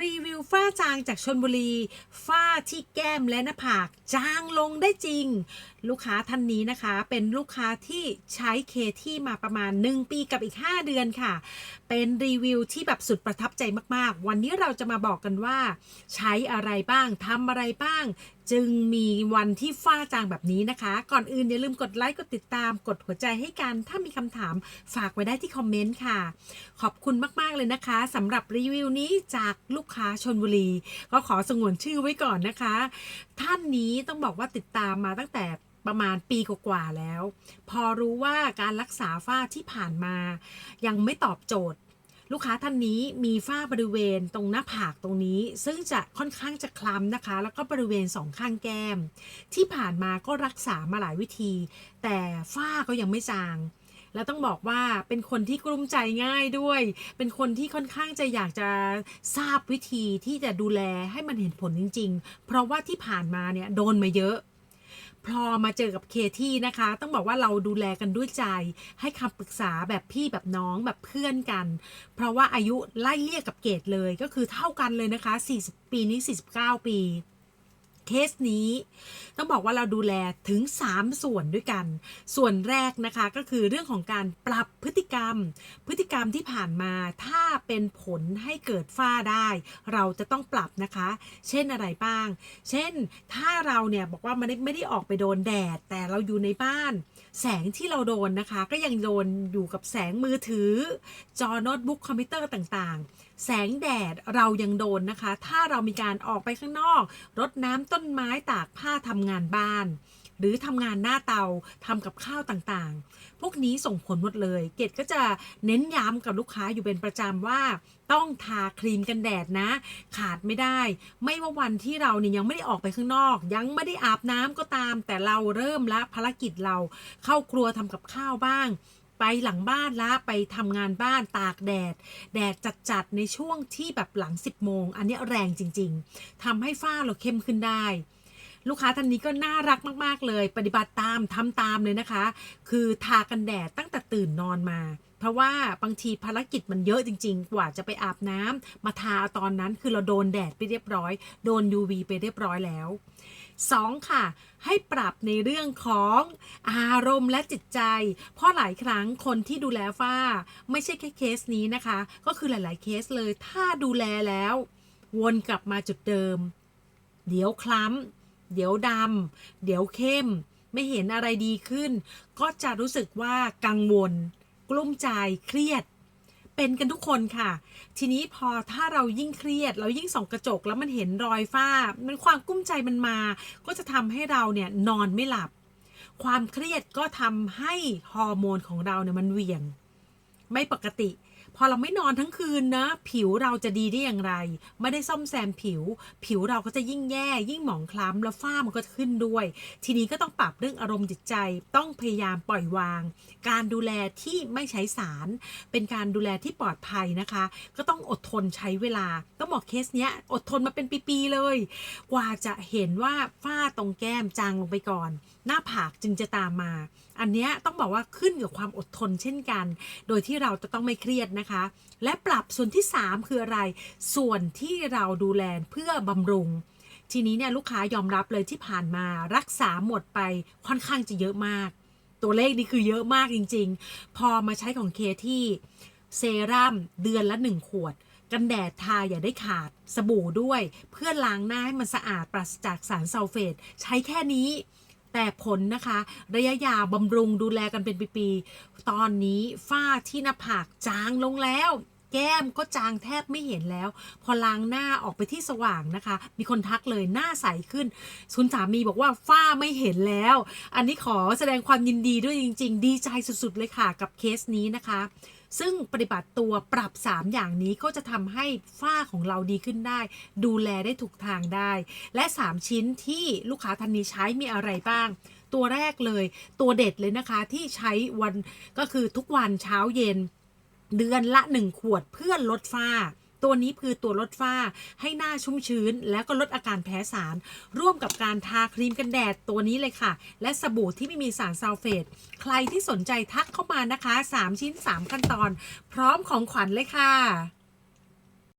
รีวิวฝ้าจางจากชนบุรี ฝ้าที่แก้มและหน้าผาก จางลงได้จริง ลูกค้าท่านนี้นะคะ เป็นลูกค้าที่ใช้เคที่มาประมาณ 1 ปีกับอีก 5 เดือนค่ะ เป็นรีวิวที่แบบสุดประทับใจมากๆ วันนี้เราจะมาบอกกันว่า ใช้อะไรบ้างทำอะไรบ้างจึงมีวันที่ฝ้าจางแบบนี้นะคะ ก่อนอื่นอย่าลืมกดไลค์ กดติดตาม กดหัวใจให้กันถ้ามีคำถามฝากไว้ได้ที่คอมเมนต์ค่ะ ขอบคุณมากๆเลยนะคะสำหรับรีวิวนี้จากลูกค้าชนบุรี ก็ขอสงวนชื่อไว้ก่อนนะคะ ท่านนี้ต้องบอกว่าติดตามมาตั้งแต่ประมาณปีกว่าๆแล้ว พอรู้ว่าการรักษาฝ้าที่ผ่านมา ยังไม่ตอบโจทย์ ลูกค้าท่านนี้มีฝ้าบริเวณตรงหน้าผากตรงนี้ ซึ่งจะค่อนข้างจะคล้ำนะคะ แล้วก็บริเวณสองข้างแก้ม ที่ผ่านมาก็รักษามาหลายวิธี แต่ฝ้าก็ยังไม่จางแล้วต้องบอกว่าเป็นคนที่กลุ้มใจง่ายด้วย เป็นคนที่ค่อนข้างจะอยากจะทราบวิธีที่จะดูแลให้มันเห็นผลจริง ๆ เพราะว่าที่ผ่านมาเนี่ยโดนมาเยอะ พอมาเจอกับเคที่นะคะ ต้องบอกว่าเราดูแลกันด้วยใจ ให้คำปรึกษาแบบพี่แบบน้องแบบเพื่อนกัน เพราะว่าอายุไล่เลี่ยกับเกดเลยก็คือเท่ากันเลยนะคะ 40 ปีนี้ 49 ปี เคสนี้ ต้องบอกว่าเราดูแลถึง 3 ส่วนด้วยกัน ส่วนแรกนะคะก็คือเรื่องของการปรับพฤติกรรม พฤติกรรมที่ผ่านมาถ้าเป็นผลให้เกิดฝ้าได้ เราจะต้องปรับนะคะ เช่นอะไรบ้าง เช่นถ้าเราเนี่ยบอกว่าไม่ได้ไม่ได้ออกไปโดนแดด แต่เราอยู่ในบ้าน แสงที่เราโดนนะคะ ก็ยังโดนอยู่กับแสงมือถือ จอโน้ตบุ๊กคอมพิวเตอร์ต่างๆ แสงแดดเรายังโดนนะคะ ถ้าเรามีการออกไปข้างนอก รดน้ำต้นไม้ตากผ้าทำงานบ้าน หรือทำงานหน้าเตาทำกับข้าวต่างๆ พวกนี้ส่งผลหมดเลย เกดก็จะเน้นย้ำกับลูกค้าอยู่เป็นประจำว่า ต้องทาครีมกันแดดนะ ขาดไม่ได้ ไม่ว่าวันที่เราเนี่ยยังไม่ได้ออกไปข้างนอก ยังไม่ได้อาบน้ำก็ตาม แต่เราเริ่มละภารกิจเราเข้าครัวทำกับข้าวบ้าง ไปหลังบ้านละไปทำงานบ้านตากแดด แดดจัดๆในช่วงที่แบบหลัง 10 โมง อันนี้แรงจริง ๆทำให้ฝ้าเราเข้มขึ้นได้ลูกค้าท่านนี้ก็น่ารักมาก ๆ เลย ปฏิบัติตามทำตามเลยนะคะ คือทากันแดดตั้งแต่ตื่นนอนมา เพราะว่าบางทีภารกิจมันเยอะจริง ๆ กว่าจะไปอาบน้ำมาทาตอนนั้นคือเราโดนแดดไปเรียบร้อย โดน UV ไปเรียบร้อยแล้ว 2. ค่ะ ให้ปรับในเรื่องของอารมณ์และจิตใจ เพราะหลายครั้งคนที่ดูแลฝ้า ไม่ใช่แค่เคสนี้นะคะ ก็คือหลาย ๆ เคสเลย ถ้าดูแลแล้ว วนกลับมาจุดเดิม เดี๋ยวคล้ำ เดี๋ยวดำ เดี๋ยวเข้ม ไม่เห็นอะไรดีขึ้น ก็จะรู้สึกว่ากังวล กลุ้มใจเครียด เป็นกันทุกคนค่ะ ทีนี้พอถ้าเรายิ่งเครียด เรายิ่งส่องกระจกแล้วมันเห็นรอยฝ้า มันความกุ้มใจมันมา ก็จะทำให้เราเนี่ยนอนไม่หลับ ความเครียดก็ทำให้ฮอร์โมนของเราเนี่ยมันเหวี่ยง ไม่ปกติ พอเราไม่นอนทั้งคืนนะ ผิวเราจะดีได้อย่างไร ไม่ได้ซ่อมแซมผิว ผิวเราก็จะยิ่งแย่ ยิ่งหมองคล้ำแล้วฝ้ามันก็จะขึ้นด้วย ทีนี้ก็ต้องปรับเรื่องอารมณ์จิตใจ ต้องพยายามปล่อยวาง การดูแลที่ไม่ใช้สาร เป็นการดูแลที่ปลอดภัยนะคะ ก็ต้องอดทนใช้เวลา ต้องบอกเคสเนี้ยอดทนมาเป็นปีๆเลย กว่าจะเห็นว่าฝ้าตรงแก้มจางลงไปก่อน หน้าผากจึงจะตามมา อันเนี้ยต้องบอกว่าขึ้นกับความอดทนเช่นกัน โดยที่เราจะต้องไม่เครียดนะนะคะ และปรับส่วนที่ 3 คืออะไร ส่วนที่เราดูแลเพื่อบำรุง ทีนี้เนี่ยลูกค้ายอมรับเลยที่ผ่านมารักษาหมดไปค่อนข้างจะเยอะมาก ตัวเลขนี่คือเยอะมากจริง ๆ พอมาใช้ของเคที่เซรั่มเดือนละ 1 ขวดกันแดดทาอย่าได้ขาดสบู่ด้วย เพื่อล้างหน้าให้มันสะอาดปราศจากสารซัลเฟต ใช้แค่นี้ แต่ผลนะคะ ระยะยาวบำรุงดูแลกันเป็นปีๆตอนนี้ฝ้าที่หน้าผากจางลงแล้วแก้มก็จางแทบไม่เห็นแล้ว พอล้างหน้าออกไปที่สว่างนะคะ มีคนทักเลยหน้าใสขึ้นคุณสามีบอกว่าฝ้าไม่เห็นแล้ว อันนี้ขอแสดงความยินดีด้วยจริง ๆ ดีใจสุดๆเลยค่ะกับเคสนี้นะคะ ซึ่งปฏิบัติตัวปรับ 3 อย่างนี้ก็จะทำให้ฝ้าของเราดีขึ้นได้ ดูแลได้ถูกทางได้ และ 3 ชิ้นที่ลูกค้าท่านนี้ใช้มีอะไรบ้าง ตัวแรกเลย ตัวเด็ดเลยนะคะที่ใช้วันก็คือทุกวันเช้าเย็น เดือนละ 1 ขวดเพื่อลดฝ้า ตัวนี้คือตัวลดฝ้าให้หน้าชุ่มชื้น แล้วก็ลดอาการแพ้สาร ร่วมกับการทาครีมกันแดดตัวนี้เลยค่ะ และสบู่ที่ไม่มีสารซัลเฟต ใครที่สนใจทักเข้ามานะคะ 3 ชิ้น 3 ขั้นตอน พร้อมของขวัญเลยค่ะ